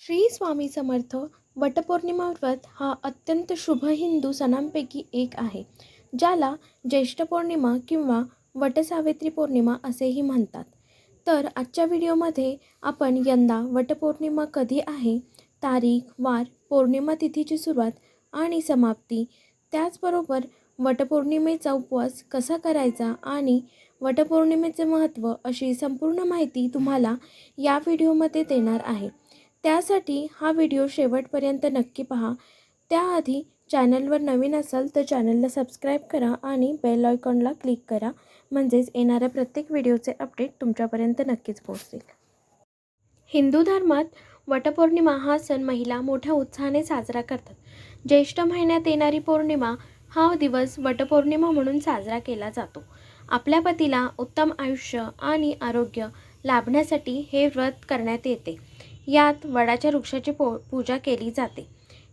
श्री स्वामी समर्थ वटपौर्णिमा व्रत हा अत्यंत शुभ हिंदू सणांपैकी एक आहे ज्याला ज्येष्ठ पौर्णिमा किंवा वटसावित्री पौर्णिमा असेही म्हणतात. तर आजच्या व्हिडिओमध्ये आपण यंदा वटपौर्णिमा कधी आहे तारीख वार पौर्णिमा तिथीची सुरुवात आणि समाप्ती त्याचबरोबर वटपौर्णिमेचा उपवास कसा करायचा आणि वटपौर्णिमेचे महत्त्व अशी संपूर्ण माहिती तुम्हाला या व्हिडिओमध्ये देणार आहे. त्यासाठी हा व्हिडिओ शेवटपर्यंत नक्की पहा. त्याआधी चॅनलवर नवीन असाल तर चॅनलला सबस्क्राईब करा आणि बेल आयकॉनला क्लिक करा. म्हणजेच येणाऱ्या प्रत्येक व्हिडिओचे अपडेट तुमच्यापर्यंत नक्कीच पोहोचतील. हिंदू धर्मात वटपौर्णिमा हा सण महिला मोठ्या उत्साहाने साजरा करतात. ज्येष्ठ महिन्यात येणारी पौर्णिमा हा दिवस वटपौर्णिमा म्हणून साजरा केला जातो. आपल्या पतीला उत्तम आयुष्य आणि आरोग्य लाभण्यासाठी हे व्रत करण्यात येते. यात वडाच्या वृक्षाची पो पूजा केली जाते.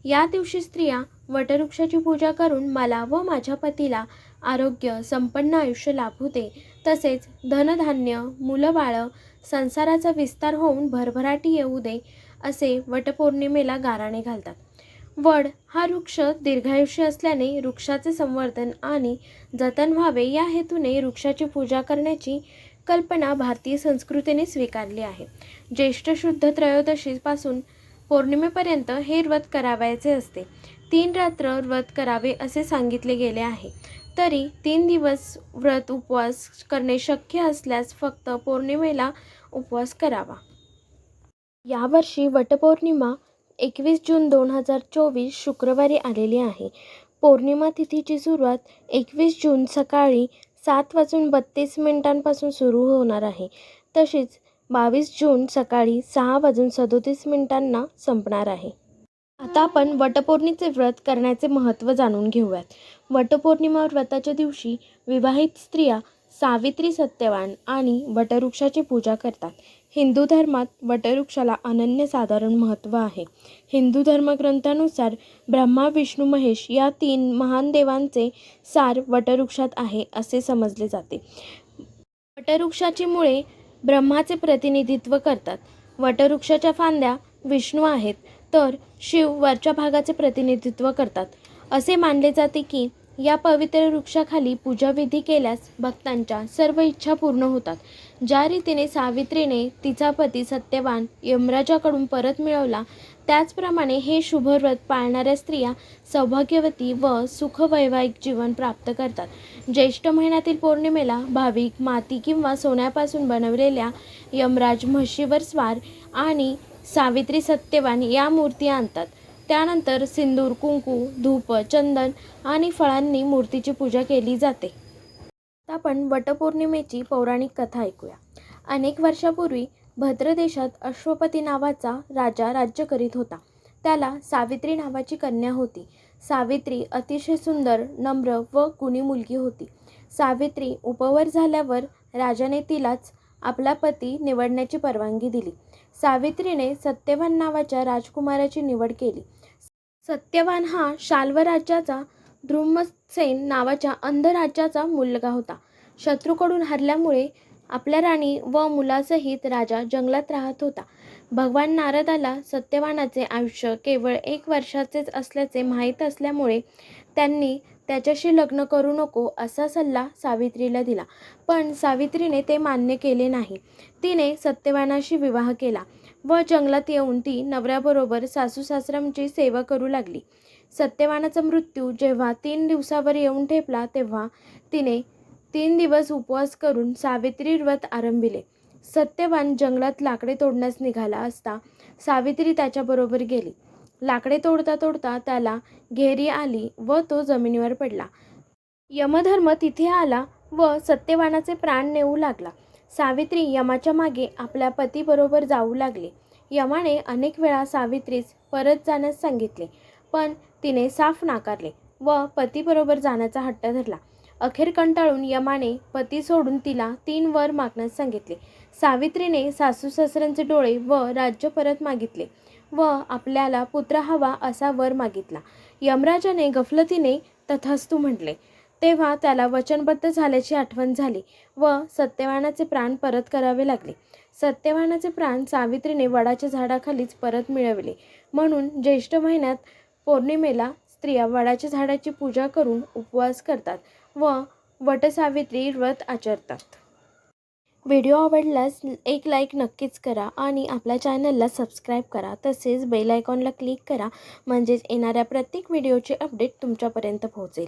या दिवशी स्त्रिया वटवृक्षाची पूजा करून मला व माझ्या पतीला आरोग्य संपन्न आयुष्य लाभू दे तसेच धनधान्य मुलं बाळं संसाराचा विस्तार होऊन भरभराटी येऊ दे असे वटपौर्णिमेला गाराणे घालतात. वड हा वृक्ष दीर्घायुष्य असल्याने वृक्षाचे संवर्धन आणि जतन व्हावे या हेतूने वृक्षाची पूजा करण्याची कल्पना भारतीय संस्कृतीने स्वीकारली आहे. ज्येष्ठ शुद्ध त्रयोदशीपासून पौर्णिमेपर्यंत हे व्रत करावयाचे असते. तीन रात्र व्रत करावे असे सांगितले गेले आहे. तरी तीन दिवस व्रत उपवास करणे शक्य असल्यास फक्त पौर्णिमेला उपवास करावा. यावर्षी वटपौर्णिमा एकवीस जून दोन हजार चोवीस शुक्रवारी आलेली आहे. पौर्णिमा तिथीची सुरुवात एकवीस जून सकाळी सात वाजून बत्तीस मिनिटांपासून सुरू होणार आहे. तशीच बावीस जून सकाळी सहा वाजून सदोतीस मिनिटांना संपणार आहे. आता आपण वटपौर्णिमेचे व्रत करण्याचे महत्त्व जाणून घेऊयात. वटपौर्णिमा व्रताच्या दिवशी विवाहित स्त्रिया सावित्री सत्यवान आणि वटवृक्षाची पूजा करतात. हिंदू धर्मात वटवृक्षाला अनन्यसाधारण महत्त्व आहे. हिंदू धर्मग्रंथानुसार ब्रह्मा विष्णू महेश या तीन महान देवांचे सार वटवृक्षात आहे असे समजले जाते. वटवृक्षाची मुळे ब्रह्माचे प्रतिनिधित्व करतात. वटवृक्षाच्या फांद्या विष्णू आहेत तर शिव वरच्या भागाचे प्रतिनिधित्व करतात. असे मानले जाते की या पवित्र वृक्षाखाली पूजाविधी केल्यास भक्तांच्या सर्व इच्छा पूर्ण होतात. ज्या रीतीने सावित्रीने तिचा पती सत्यवान यमराजाकडून परत मिळवला त्याचप्रमाणे हे शुभव्रत पाळणाऱ्या स्त्रिया सौभाग्यवती व सुखवैवाहिक जीवन प्राप्त करतात. ज्येष्ठ महिन्यातील पौर्णिमेला भाविक माती किंवा सोन्यापासून बनवलेल्या यमराज म्हशीवर स्वार आणि सावित्री सत्यवान या मूर्ती आणतात. त्यानंतर सिंदूर कुंकू धूप चंदन आणि फळांनी मूर्तीची पूजा केली जाते. आता आपण वटपौर्णिमेची पौराणिक कथा ऐकूया. अनेक वर्षापूर्वी भद्र देशात अश्वपती नावाचा राजा राज्य करीत होता. त्याला सावित्री नावाची कन्या होती. सावित्री अतिशय सुंदर नम्र व गुणी मुलगी होती. सावित्री उपवर झाल्यावर राजाने तिलाच आपला पती निवडण्याची परवानगी दिली. सावित्रीने सत्यवान नावाच्या राजकुमाराची निवड केली. सत्यवान हा शाल्व राज्याचा द्रुमसेन नावाच्या अंध राज्याचा मुलगा होता. शत्रूकडून हरल्यामुळे आपल्या राणी व मुलासहित राजा जंगलात राहत होता. भगवान नारदाला सत्यवानाचे आयुष्य केवळ एक वर्षाचेच असल्याचे माहीत असल्यामुळे त्यांनी त्याच्याशी लग्न करू नको असा सल्ला सावित्रीला दिला. पण सावित्रीने ते मान्य केले नाही. तिने सत्यवानाशी विवाह केला. व जंगलात येऊन ती नवऱ्याबरोबर सासू सासऱ्यांची सेवा करू लागली. सत्यवानाचा मृत्यू जेव्हा तीन दिवसावर येऊन ठेपला तेव्हा तिने तीन दिवस उपवास करून सावित्री व्रत आरंभिले. सत्यवान जंगलात लाकडे तोडण्यास निघाला असता सावित्री त्याच्याबरोबर गेली. लाकडे तोडता तोडता त्याला घेरी आली व तो जमिनीवर पडला. यमधर्म तिथे आला व सत्यवानाचे प्राण नेऊ लागला. सावित्री यमाच्या मागे आपल्या पतीबरोबर जाऊ लागली. यमाने अनेक वेळा सावित्रीस परत जाण्यास सांगितले पण तिने साफ नाकारले व पतीबरोबर जाण्याचा हट्ट धरला. अखेर कंटाळून यमाने पती सोडून तिला तीन वर मागण्यास सांगितले. सावित्रीने सासू सासऱ्यांचे डोळे व राज्य परत मागितले व आपल्याला पुत्र हवा असा वर मागितला. यमराजाने गफलतीने तथास्तू म्हटले तेव्हा त्याला वचनबद्ध झाल्याची आठवण झाली व सत्यवानाचे प्राण परत करावे लागले. सत्यवानाचे प्राण सावित्रीने वडाच्या झाडाखालीच परत मिळवले. म्हणून ज्येष्ठ महिन्यात पौर्णिमेला स्त्रिया वडाच्या झाडाची पूजा करून उपवास करतात व वटसावित्री व्रत आचरतात. व्हिडिओ आवडल्यास एक लाईक नक्कीच करा आणि आपल्या चॅनलला सबस्क्राईब करा. तसेच बेल आयकॉनला क्लिक करा. म्हणजेच येणाऱ्या प्रत्येक व्हिडिओचे अपडेट तुमच्यापर्यंत पोहोचेल.